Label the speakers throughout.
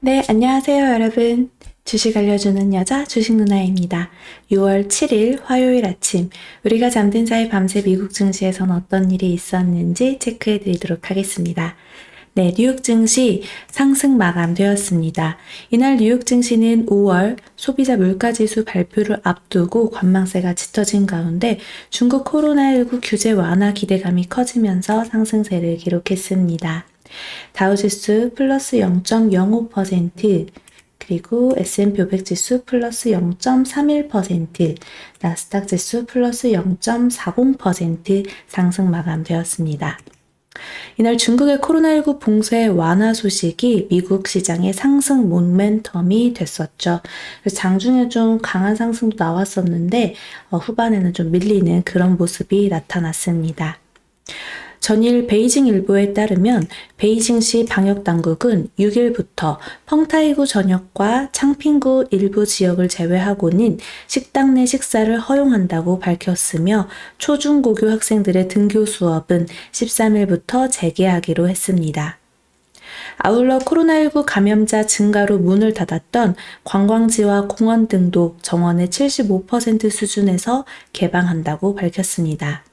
Speaker 1: 네, 안녕하세요, 여러분. 주식 알려주는 여자 주식 누나입니다. 6월 7일 화요일 아침, 우리가 잠든 사이 밤새 미국 증시에선 어떤 일이 있었는지 체크해 드리도록 하겠습니다. 네, 뉴욕 증시 상승 마감되었습니다. 이날 뉴욕 증시는 5월 소비자 물가 지수 발표를 앞두고 관망세가 짙어진 가운데 중국 코로나19 규제 완화 기대감이 커지면서 상승세를 기록했습니다. 다우지수 플러스 0.05%, 그리고 S&P 500 지수 플러스 0.31%, 나스닥 지수 플러스 0.40% 상승 마감되었습니다. 이날 중국의 코로나19 봉쇄 완화 소식이 미국 시장의 상승 모멘텀이 됐었죠. 장중에 좀 강한 상승도 나왔었는데 어, 후반에는 좀 밀리는 그런 모습이 나타났습니다. 전일 베이징 일보에 따르면 베이징시 방역 당국은 6일부터 펑타이구 전역과 창핑구 일부 지역을 제외하고는 식당 내 식사를 허용한다고 밝혔으며 초중고교 학생들의 등교 수업은 13일부터 재개하기로 했습니다. 아울러 코로나19 감염자 증가로 문을 닫았던 관광지와 공원 등도 정원의 75% 수준에서 개방한다고 밝혔습니다.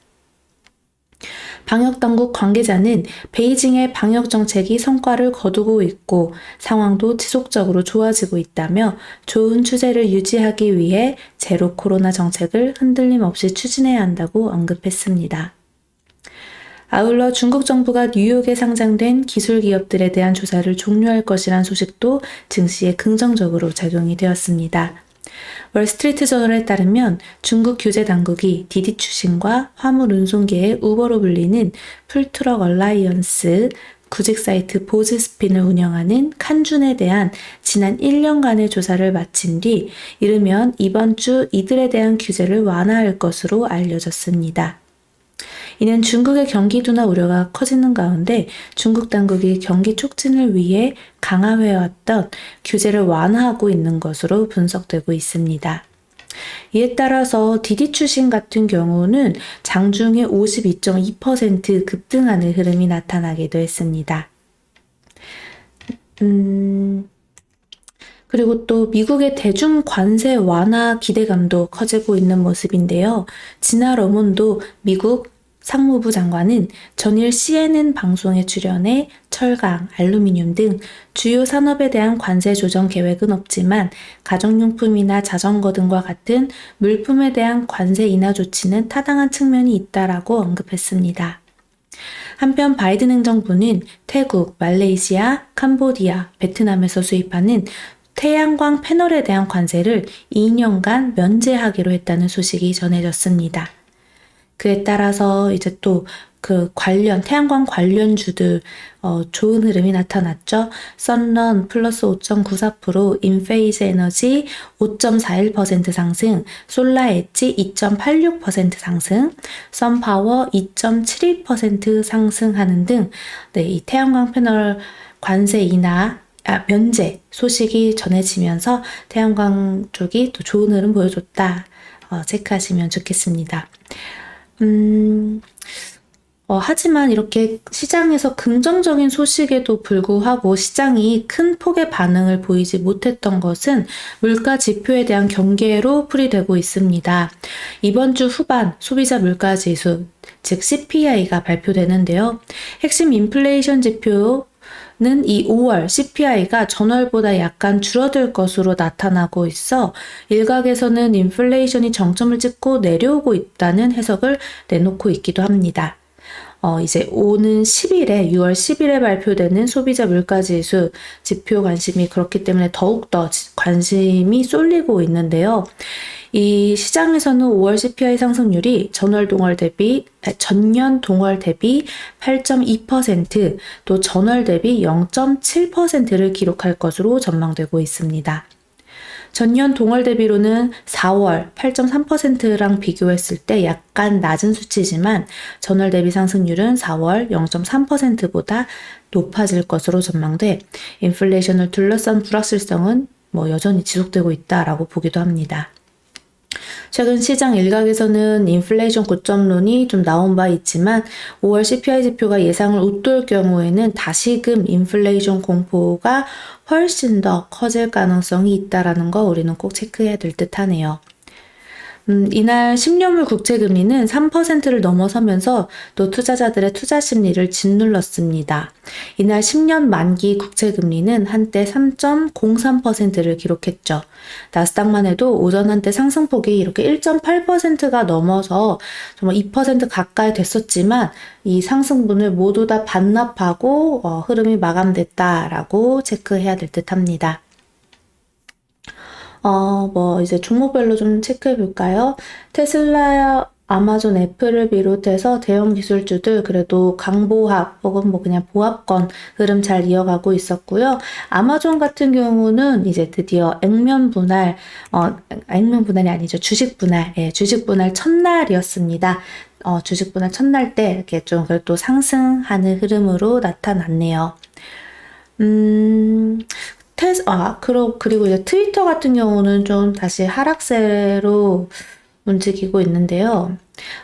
Speaker 1: 방역당국 관계자는 베이징의 방역 정책이 성과를 거두고 있고 상황도 지속적으로 좋아지고 있다며 좋은 추세를 유지하기 위해 제로 코로나 정책을 흔들림 없이 추진해야 한다고 언급했습니다. 아울러 중국 정부가 뉴욕에 상장된 기술 기업들에 대한 조사를 종료할 것이란 소식도 증시에 긍정적으로 작용이 되었습니다. 월스트리트 저널에 따르면 중국 규제 당국이 디디 추신과 화물 운송계의 우버로 불리는 풀트럭 얼라이언스 구직 사이트 보즈스핀을 운영하는 칸준에 대한 지난 1년간의 조사를 마친 뒤 이르면 이번 주 이들에 대한 규제를 완화할 것으로 알려졌습니다. 이는 중국의 경기 둔화 우려가 커지는 가운데 중국 당국이 경기 촉진을 위해 강화해왔던 규제를 완화하고 있는 것으로 분석되고 있습니다. 이에 따라서 디디 추신 같은 경우는 장중에 52.2% 급등하는 흐름이 나타나기도 했습니다. 음, 그리고 또 미국의 대중 관세 완화 기대감도 커지고 있는 모습인데요. 지나 러몬도 미국 상무부 장관은 전일 CNN 방송에 출연해 철강, 알루미늄 등 주요 산업에 대한 관세 조정 계획은 없지만 가정용품이나 자전거 등과 같은 물품에 대한 관세 인하 조치는 타당한 측면이 있다라고 언급했습니다. 한편 바이든 행정부는 태국, 말레이시아, 캄보디아, 베트남에서 수입하는 태양광 패널에 대한 관세를 2년간 면제하기로 했다는 소식이 전해졌습니다. 그에 따라서 이제 또 그 관련 태양광 관련주들 어, 좋은 흐름이 나타났죠. 썬런 플러스 5.94%, 인페이즈 에너지 5.41% 상승, 솔라 엣지 2.86% 상승, 썬파워 2.72% 상승하는 등 네, 이 태양광 패널 관세 인하 아, 면제 소식이 전해지면서 태양광 쪽이 또 좋은 흐름 보여줬다. 어, 체크하시면 좋겠습니다. 음, 어, 하지만 이렇게 시장에서 긍정적인 소식에도 불구하고 시장이 큰 폭의 반응을 보이지 못했던 것은 물가 지표에 대한 경계로 풀이되고 있습니다. 이번 주 후반 소비자 물가 지수, 즉 CPI가 발표되는데요. 핵심 인플레이션 지표 이 5월 CPI가 전월보다 약간 줄어들 것으로 나타나고 있어 일각에서는 인플레이션이 정점을 찍고 내려오고 있다는 해석을 내놓고 있기도 합니다. 어, 이제 오는 10일에 6월 10일에 발표되는 소비자 물가지수 지표 관심이 그렇기 때문에 더욱더 관심이 쏠리고 있는데요. 이 시장에서는 5월 CPI 상승률이 전월 동월 대비 전년 동월 대비 8.2%, 또 전월 대비 0.7%를 기록할 것으로 전망되고 있습니다. 전년 동월 대비로는 4월 8.3%랑 비교했을 때 약간 낮은 수치지만 전월 대비 상승률은 4월 0.3%보다 높아질 것으로 전망돼 인플레이션을 둘러싼 불확실성은 뭐 여전히 지속되고 있다라고 보기도 합니다. 최근 시장 일각에서는 인플레이션 고점론이 좀 나온 바 있지만 5월 CPI 지표가 예상을 웃돌 경우에는 다시금 인플레이션 공포가 훨씬 더 커질 가능성이 있다라는 거 우리는 꼭 체크해야 될 듯하네요. 음, 이날 10년물 국채금리는 3%를 넘어서면서 또 투자자들의 투자 심리를 짓눌렀습니다. 이날 10년 만기 국채금리는 한때 3.03%를 기록했죠. 나스닥만 해도 오전 한때 상승폭이 이렇게 1.8%가 넘어서 정말 2% 가까이 됐었지만 이 상승분을 모두 다 반납하고 어, 흐름이 마감됐다라고 체크해야 될 듯 합니다. 어, 뭐, 이제 종목별로 좀 체크해 볼까요? 테슬라, 아마존, 애플을 비롯해서 대형 기술주들 그래도 강보합 혹은 뭐 그냥 보합권 흐름 잘 이어가고 있었고요. 아마존 같은 경우는 이제 드디어 액면 분할, 어, 액면 분할이 아니죠. 주식 분할, 예, 주식 분할 첫날이었습니다. 어, 주식 분할 첫날 때 이렇게 좀 그래도 상승하는 흐름으로 나타났네요. 음, 테스, 아, 그러, 그리고 이제 트위터 같은 경우는 좀 다시 하락세로 움직이고 있는데요.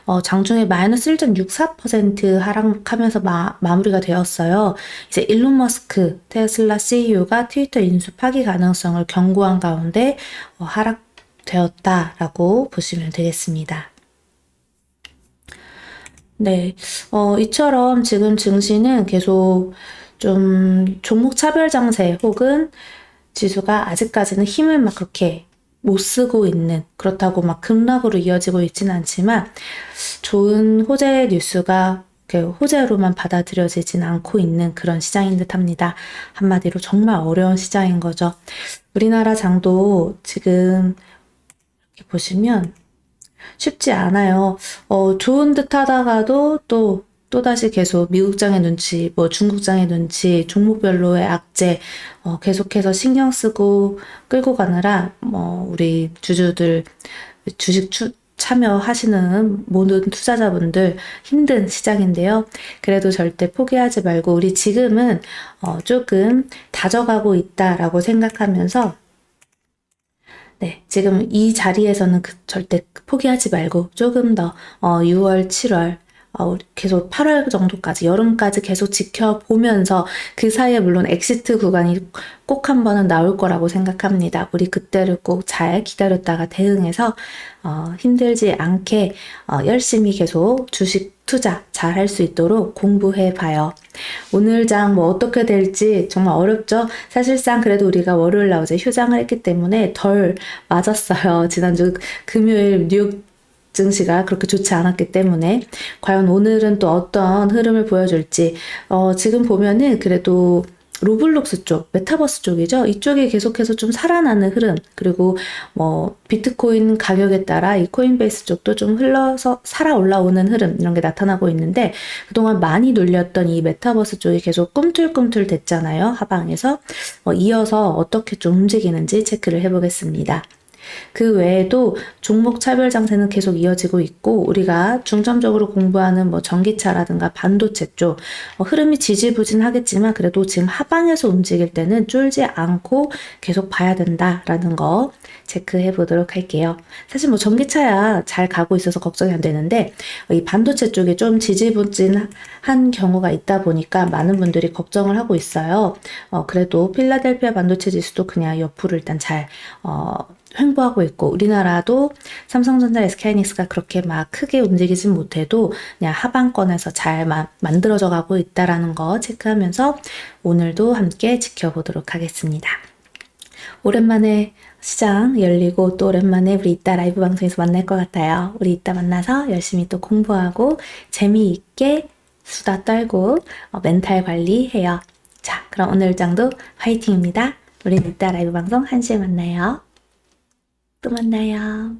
Speaker 1: 어, 장중에 마이너스 1.64% 하락하면서 마, 마무리가 되었어요. 이제 일론 머스크, 테슬라 CEO가 트위터 인수 파기 가능성을 경고한 가운데 어, 하락되었다라고 보시면 되겠습니다. 네, 어, 이처럼 지금 증시는 계속 좀 종목 차별 장세 혹은 지수가 아직까지는 힘을 막 그렇게 못 쓰고 있는 그렇다고 막 급락으로 이어지고 있지는 않지만 좋은 호재 뉴스가 호재로만 받아들여지진 않고 있는 그런 시장인 듯 합니다. 한마디로 정말 어려운 시장인 거죠. 우리나라 장도 지금 이렇게 보시면 쉽지 않아요. 어, 좋은 듯 하다가도 또 또다시 계속 미국장의 눈치, 뭐 중국장의 눈치, 종목별로의 악재, 어, 계속해서 신경 쓰고 끌고 가느라, 뭐, 우리 주주들, 주식 추, 참여하시는 모든 투자자분들 힘든 시장인데요. 그래도 절대 포기하지 말고, 우리 지금은, 어, 조금 다져가고 있다라고 생각하면서, 네, 지금 이 자리에서는 그 절대 포기하지 말고 조금 더 어, 6월, 7월 어, 계속 8월 정도까지 여름까지 계속 지켜보면서 그 사이에 물론 엑시트 구간이 꼭 한 번은 나올 거라고 생각합니다. 우리 그때를 꼭 잘 기다렸다가 대응해서 어, 힘들지 않게 어, 열심히 계속 주식 투자 잘 할 수 있도록 공부해 봐요. 오늘 장 뭐 어떻게 될지 정말 어렵죠? 사실상 그래도 우리가 월요일 날 어제 휴장을 했기 때문에 덜 맞았어요. 지난주 금요일 뉴욕 증시가 그렇게 좋지 않았기 때문에 과연 오늘은 또 어떤 흐름을 보여줄지 어, 지금 보면은 그래도 로블록스 쪽, 메타버스 쪽이죠. 이쪽이 계속해서 좀 살아나는 흐름, 그리고 뭐 비트코인 가격에 따라 이 코인베이스 쪽도 좀 흘러서 살아 올라오는 흐름 이런 게 나타나고 있는데 그동안 많이 눌렸던 이 메타버스 쪽이 계속 꿈틀꿈틀 됐잖아요. 하방에서 어, 이어서 어떻게 좀 움직이는지 체크를 해보겠습니다. 그 외에도 종목 차별 장세는 계속 이어지고 있고 우리가 중점적으로 공부하는 뭐 전기차라든가 반도체 쪽 어, 흐름이 지지부진하겠지만 그래도 지금 하방에서 움직일 때는 쫄지 않고 계속 봐야 된다라는 거 체크해 보도록 할게요. 사실 뭐 전기차야 잘 가고 있어서 걱정이 안 되는데 이 반도체 쪽에 좀 지지부진한 경우가 있다 보니까 많은 분들이 걱정을 하고 있어요. 어, 그래도 필라델피아 반도체 지수도 그냥 옆으로 일단 잘 어, 횡보하고 있고 우리나라도 삼성전자, SK하이닉스가 그렇게 막 크게 움직이진 못해도 그냥 하방권에서 잘 마, 만들어져 가고 있다라는 거 체크하면서 오늘도 함께 지켜보도록 하겠습니다. 오랜만에 시장 열리고 또 오랜만에 우리 이따 라이브 방송에서 만날 것 같아요. 우리 이따 만나서 열심히 또 공부하고 재미있게 수다 떨고 어, 멘탈 관리해요. 자, 그럼 오늘 장도 화이팅입니다. 우리 이따 라이브 방송 1시에 만나요. 또 만나요.